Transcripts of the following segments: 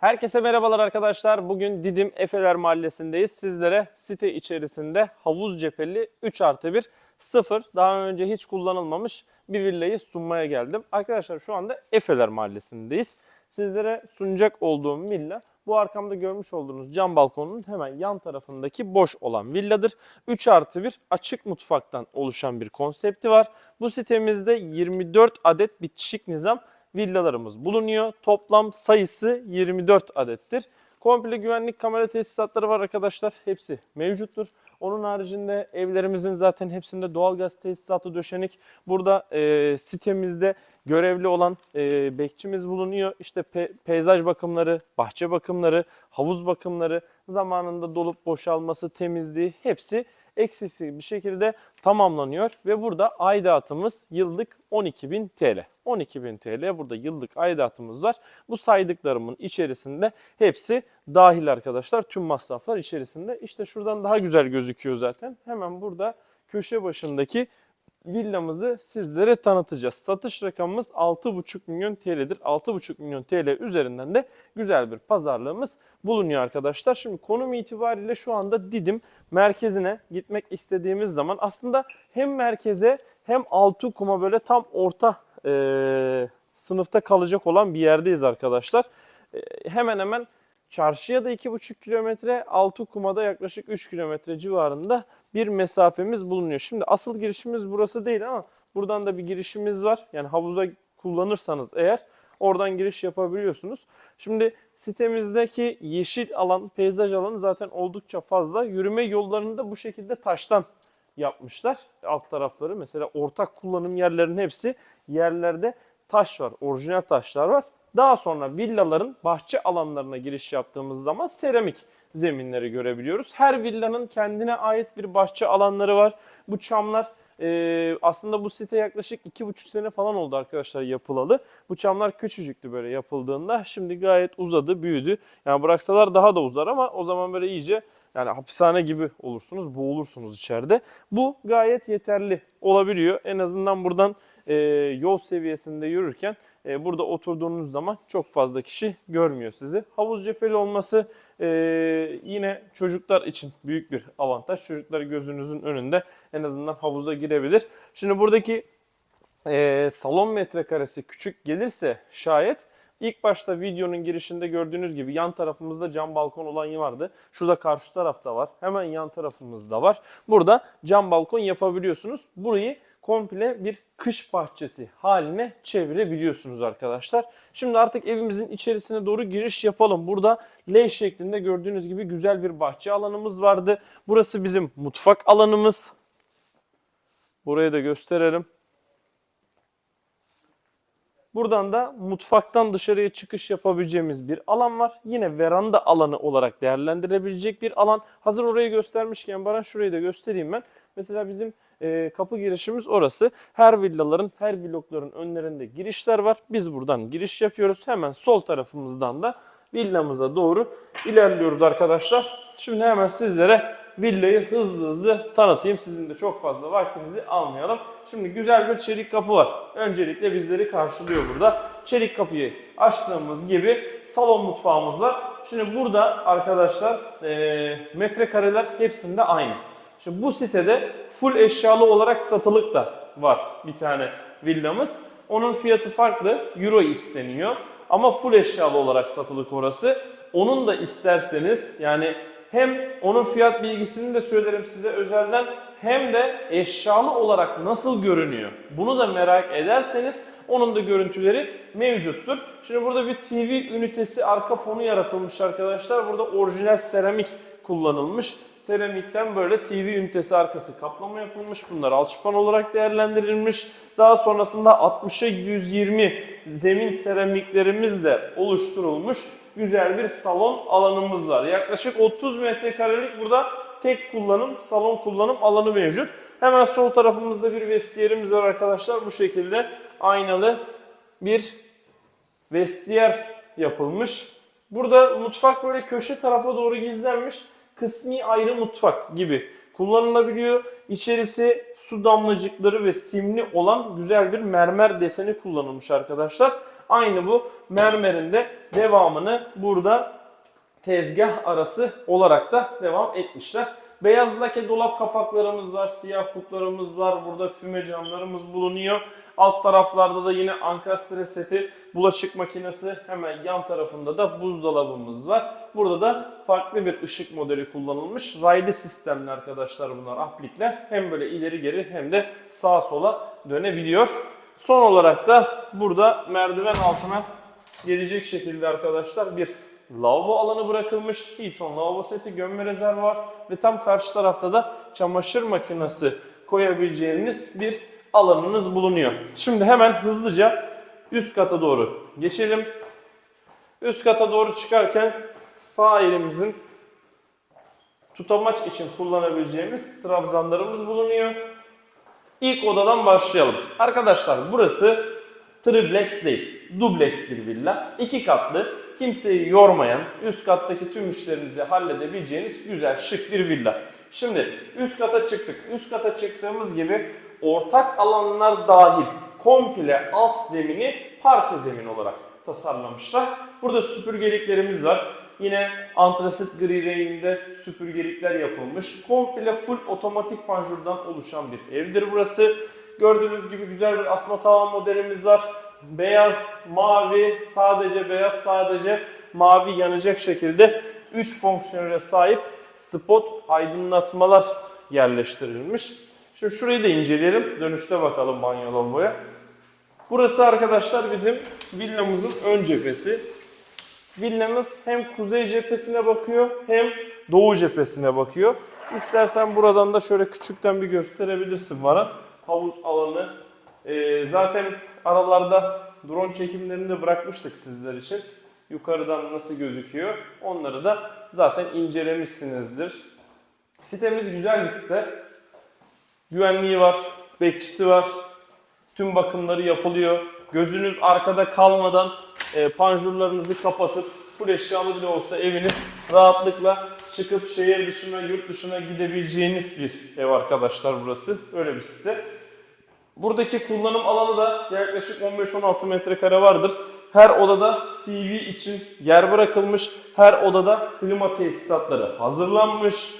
Herkese merhabalar arkadaşlar. Bugün Didim Efeler Mahallesi'ndeyiz. Sizlere site içerisinde havuz cepheli 3 artı 1 sıfır daha önce hiç kullanılmamış bir villayı sunmaya geldim. Arkadaşlar şu anda Efeler Mahallesi'ndeyiz. Sizlere sunacak olduğum villa bu arkamda görmüş olduğunuz cam balkonun hemen yan tarafındaki boş olan villadır. 3 artı 1 açık mutfaktan oluşan bir konsepti var. Bu sitemizde 24 adet bitişik nizam villalarımız bulunuyor. Toplam sayısı 24 adettir. Komple güvenlik kamera tesisatları var arkadaşlar. Hepsi mevcuttur. Onun haricinde evlerimizin zaten hepsinde doğalgaz tesisatı döşenik. Burada e, sitemizde görevli olan e, bekçimiz bulunuyor. İşte pe- peyzaj bakımları, bahçe bakımları, havuz bakımları, zamanında dolup boşalması, temizliği hepsi eksiksiz bir şekilde tamamlanıyor ve burada aidatımız yıllık 12.000 TL. 12.000 TL burada yıllık aidatımız var. Bu saydıklarımın içerisinde hepsi dahil arkadaşlar. Tüm masraflar içerisinde. İşte şuradan daha güzel gözüküyor zaten. Hemen burada köşe başındaki villamızı sizlere tanıtacağız. Satış rakamımız 6,5 milyon TL'dir. 6,5 milyon TL üzerinden de güzel bir pazarlığımız bulunuyor arkadaşlar. Şimdi konum itibariyle şu anda Didim merkezine gitmek istediğimiz zaman aslında hem merkeze hem Altıkum'a böyle tam orta e, sınıfta kalacak olan bir yerdeyiz arkadaşlar. E, hemen hemen Çarşıya da 2,5 kilometre, Altıkum'a da yaklaşık 3 kilometre civarında bir mesafemiz bulunuyor. Şimdi asıl girişimiz burası değil ama buradan da bir girişimiz var. Yani havuza kullanırsanız eğer oradan giriş yapabiliyorsunuz. Şimdi sitemizdeki yeşil alan, peyzaj alanı zaten oldukça fazla. Yürüme yollarını da bu şekilde taştan yapmışlar. Alt tarafları mesela ortak kullanım yerlerinin hepsi yerlerde taş var, orijinal taşlar var. Daha sonra villaların bahçe alanlarına giriş yaptığımız zaman seramik zeminleri görebiliyoruz. Her villanın kendine ait bir bahçe alanları var. Bu çamlar e, aslında bu site yaklaşık iki buçuk sene falan oldu arkadaşlar yapılalı. Bu çamlar küçücüktü böyle yapıldığında. Şimdi gayet uzadı, büyüdü. Yani bıraksalar daha da uzar ama o zaman böyle iyice yani hapishane gibi olursunuz, boğulursunuz içeride. Bu gayet yeterli olabiliyor. En azından buradan e, yol seviyesinde yürürken e, burada oturduğunuz zaman çok fazla kişi görmüyor sizi. Havuz cepheli olması e, yine çocuklar için büyük bir avantaj. Çocukları gözünüzün önünde en azından havuza girebilir. Şimdi buradaki e, salon metrekaresi küçük gelirse şayet ilk başta videonun girişinde gördüğünüz gibi yan tarafımızda cam balkon olan vardı. Şurada karşı tarafta var. Hemen yan tarafımızda var. Burada cam balkon yapabiliyorsunuz. Burayı komple bir kış bahçesi haline çevirebiliyorsunuz arkadaşlar. Şimdi artık evimizin içerisine doğru giriş yapalım. Burada L şeklinde gördüğünüz gibi güzel bir bahçe alanımız vardı. Burası bizim mutfak alanımız. Burayı da gösterelim. Buradan da mutfaktan dışarıya çıkış yapabileceğimiz bir alan var. Yine veranda alanı olarak değerlendirebilecek bir alan. Hazır orayı göstermişken bana şurayı da göstereyim ben. Mesela bizim e, kapı girişimiz orası. Her villaların, her blokların önlerinde girişler var. Biz buradan giriş yapıyoruz. Hemen sol tarafımızdan da villamıza doğru ilerliyoruz arkadaşlar. Şimdi hemen sizlere villayı hızlı hızlı tanıtayım. Sizin de çok fazla vaktinizi almayalım. Şimdi güzel bir çelik kapı var. Öncelikle bizleri karşılıyor burada. Çelik kapıyı açtığımız gibi salon mutfağımız var. Şimdi burada arkadaşlar e, metrekareler hepsinde aynı. Şimdi bu sitede full eşyalı olarak satılık da var bir tane villamız. Onun fiyatı farklı. Euro isteniyor. Ama full eşyalı olarak satılık orası. Onun da isterseniz yani hem onun fiyat bilgisini de söylerim size özelden hem de eşyalı olarak nasıl görünüyor. Bunu da merak ederseniz onun da görüntüleri mevcuttur. Şimdi burada bir TV ünitesi arka fonu yaratılmış arkadaşlar. Burada orijinal seramik kullanılmış. Seramikten böyle TV ünitesi arkası kaplama yapılmış. Bunlar alçıpan olarak değerlendirilmiş. Daha sonrasında 60'a 120 zemin seramiklerimizle oluşturulmuş güzel bir salon alanımız var. Yaklaşık 30 metrekarelik burada tek kullanım, salon kullanım alanı mevcut. Hemen sol tarafımızda bir vestiyerimiz var arkadaşlar. Bu şekilde aynalı bir vestiyer yapılmış. Burada mutfak böyle köşe tarafa doğru gizlenmiş. Kısmi ayrı mutfak gibi kullanılabiliyor. İçerisi su damlacıkları ve simli olan güzel bir mermer deseni kullanılmış arkadaşlar. Aynı bu mermerin de devamını burada tezgah arası olarak da devam etmişler. Beyaz lake dolap kapaklarımız var, siyah kuplarımız var, burada füme camlarımız bulunuyor. Alt taraflarda da yine ankastre seti, bulaşık makinesi, hemen yan tarafında da buzdolabımız var. Burada da farklı bir ışık modeli kullanılmış. Raylı sistemli arkadaşlar bunlar, aplikler. Hem böyle ileri geri hem de sağa sola dönebiliyor. Son olarak da burada merdiven altına gelecek şekilde arkadaşlar bir lavabo alanı bırakılmış. Hilton lavabo seti, gömme rezervuar ve tam karşı tarafta da çamaşır makinesi koyabileceğiniz bir alanınız bulunuyor. Şimdi hemen hızlıca üst kata doğru geçelim. Üst kata doğru çıkarken sağ elimizin tutamaç için kullanabileceğimiz trabzanlarımız bulunuyor. İlk odadan başlayalım. Arkadaşlar burası triplex değil, dubleks bir villa. İki katlı, kimseyi yormayan, üst kattaki tüm işlerinizi halledebileceğiniz güzel, şık bir villa. Şimdi üst kata çıktık. Üst kata çıktığımız gibi ortak alanlar dahil komple alt zemini parke zemin olarak tasarlamışlar. Burada süpürgeliklerimiz var. Yine antrasit gri renginde süpürgelikler yapılmış. Komple full otomatik panjurdan oluşan bir evdir burası. Gördüğünüz gibi güzel bir asma tavan modelimiz var. Beyaz, mavi, sadece beyaz, sadece mavi yanacak şekilde 3 fonksiyonele sahip spot aydınlatmalar yerleştirilmiş. Şimdi şurayı da inceleyelim. Dönüşte bakalım banyo lavaboya. Burası arkadaşlar bizim villamızın ön cephesi. Villamız hem kuzey cephesine bakıyor hem doğu cephesine bakıyor. İstersen buradan da şöyle küçükten bir gösterebilirsin bana. Havuz alanı. Ee, zaten aralarda drone çekimlerini de bırakmıştık sizler için. Yukarıdan nasıl gözüküyor onları da zaten incelemişsinizdir. Sitemiz güzel bir site. Güvenliği var, bekçisi var. Tüm bakımları yapılıyor. Gözünüz arkada kalmadan e, panjurlarınızı kapatıp full eşyalı bile olsa eviniz rahatlıkla çıkıp şehir dışına, yurt dışına gidebileceğiniz bir ev arkadaşlar burası. Öyle bir site. Buradaki kullanım alanı da yaklaşık 15-16 metrekare vardır. Her odada TV için yer bırakılmış. Her odada klima tesisatları hazırlanmış.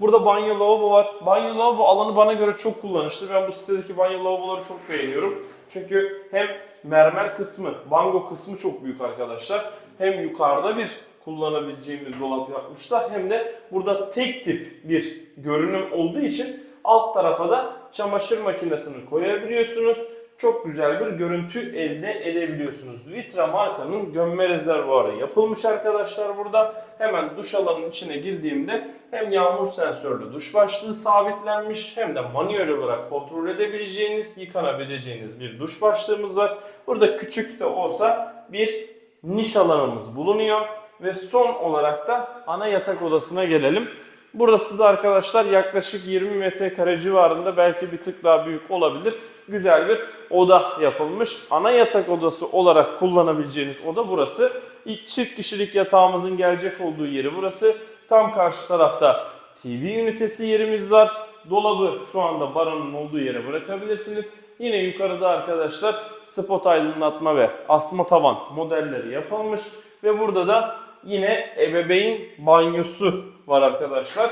Burada banyo lavabo var. Banyo lavabo alanı bana göre çok kullanışlı. Ben bu sitedeki banyo lavaboları çok beğeniyorum. Çünkü hem mermer kısmı, bango kısmı çok büyük arkadaşlar. Hem yukarıda bir kullanabileceğimiz dolap yapmışlar. Hem de burada tek tip bir görünüm olduğu için alt tarafa da çamaşır makinesini koyabiliyorsunuz. Çok güzel bir görüntü elde edebiliyorsunuz. Vitra markanın gömme rezervuarı yapılmış arkadaşlar burada. Hemen duş alanının içine girdiğimde hem yağmur sensörlü duş başlığı sabitlenmiş hem de manuel olarak kontrol edebileceğiniz, yıkanabileceğiniz bir duş başlığımız var. Burada küçük de olsa bir niş alanımız bulunuyor. Ve son olarak da ana yatak odasına gelelim. Burası da arkadaşlar yaklaşık 20 metrekare civarında belki bir tık daha büyük olabilir. Güzel bir oda yapılmış. Ana yatak odası olarak kullanabileceğiniz oda burası. İlk çift kişilik yatağımızın gelecek olduğu yeri burası. Tam karşı tarafta TV ünitesi yerimiz var. Dolabı şu anda baranın olduğu yere bırakabilirsiniz. Yine yukarıda arkadaşlar spot aydınlatma ve asma tavan modelleri yapılmış. Ve burada da yine ebeveyn banyosu var arkadaşlar.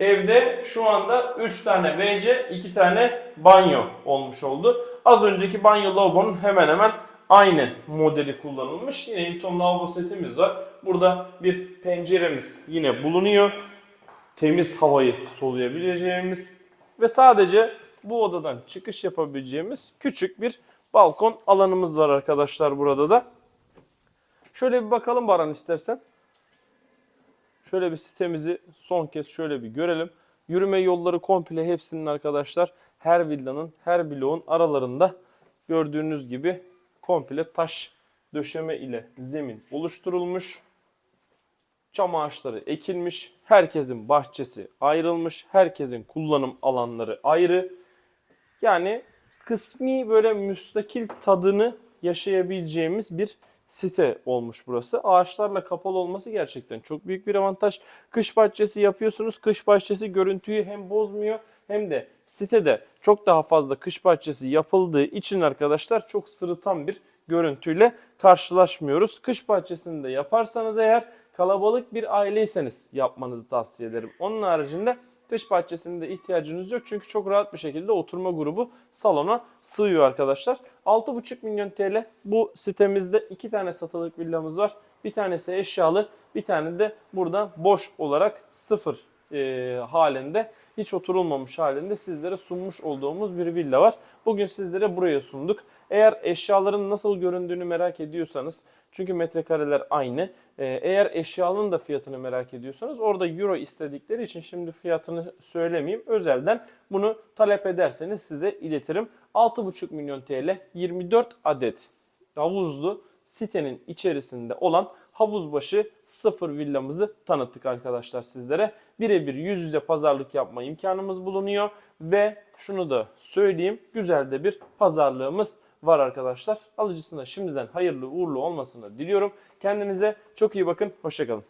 Evde şu anda 3 tane WC, 2 tane banyo olmuş oldu. Az önceki banyo lavabonun hemen hemen aynı modeli kullanılmış. Yine Hilton lavabo setimiz var. Burada bir penceremiz yine bulunuyor. Temiz havayı soluyabileceğimiz ve sadece bu odadan çıkış yapabileceğimiz küçük bir balkon alanımız var arkadaşlar burada da. Şöyle bir bakalım Baran istersen. Şöyle bir sitemizi son kez şöyle bir görelim. Yürüme yolları komple hepsinin arkadaşlar her villanın, her bloğun aralarında gördüğünüz gibi komple taş döşeme ile zemin oluşturulmuş. Çam ağaçları ekilmiş. Herkesin bahçesi ayrılmış. Herkesin kullanım alanları ayrı. Yani kısmi böyle müstakil tadını yaşayabileceğimiz bir site olmuş burası. Ağaçlarla kapalı olması gerçekten çok büyük bir avantaj. Kış bahçesi yapıyorsunuz. Kış bahçesi görüntüyü hem bozmuyor hem de sitede çok daha fazla kış bahçesi yapıldığı için arkadaşlar çok sırıtan bir görüntüyle karşılaşmıyoruz. Kış bahçesinde yaparsanız eğer kalabalık bir aileyseniz yapmanızı tavsiye ederim. Onun haricinde kış bahçesinde ihtiyacınız yok çünkü çok rahat bir şekilde oturma grubu salona sığıyor arkadaşlar. 6,5 milyon TL bu sitemizde iki tane satılık villamız var. Bir tanesi eşyalı, bir tane de burada boş olarak sıfır e, halinde hiç oturulmamış halinde sizlere sunmuş olduğumuz bir villa var. Bugün sizlere buraya sunduk. Eğer eşyaların nasıl göründüğünü merak ediyorsanız çünkü metrekareler aynı. E, eğer eşyalının da fiyatını merak ediyorsanız orada euro istedikleri için şimdi fiyatını söylemeyeyim. Özelden bunu talep ederseniz size iletirim. 6,5 milyon TL 24 adet havuzlu sitenin içerisinde olan havuzbaşı sıfır villamızı tanıttık arkadaşlar sizlere. Birebir yüz yüze pazarlık yapma imkanımız bulunuyor ve şunu da söyleyeyim güzel de bir pazarlığımız var arkadaşlar. Alıcısına şimdiden hayırlı uğurlu olmasını diliyorum. Kendinize çok iyi bakın. Hoşçakalın.